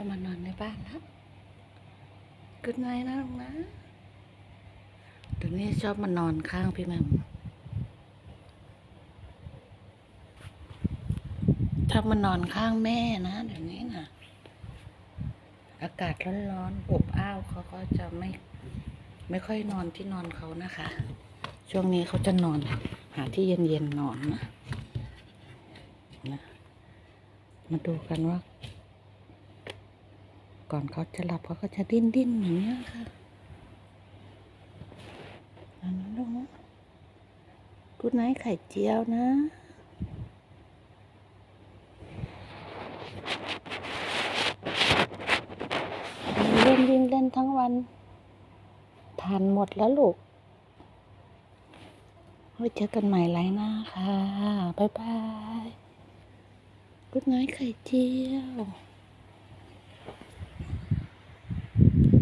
ามานอนในบ้านแล้วกุดไนนะลูกนะเดี๋ยวนี้ชอบมานอนข้างพี่แม่มชอบมานอนข้างแม่นะเดี๋ยวนี้นะอากาศร้อนๆอบอ้าวเขาก็จะไม่ไม่ค่อยนอนที่นอนเขานะคะ ช่วงนี้เขาจะนอนหาที่เย็นๆนอนนะนะ มาดูกันว่า ก่อนเขาจะหลับเขาก็จะดิ้นดิ้นๆอย่างเงี้ยค่ะอันนั้นดูนะกูดไนท์ไข่เจียวนะเล่นวิ่งเล่นทั้งวันทานหมดแล้วลูกไว้เจอกันใหม่ไลน์หน้าค่ะ บ๊ายบายกุดไนท์ไข่เจียว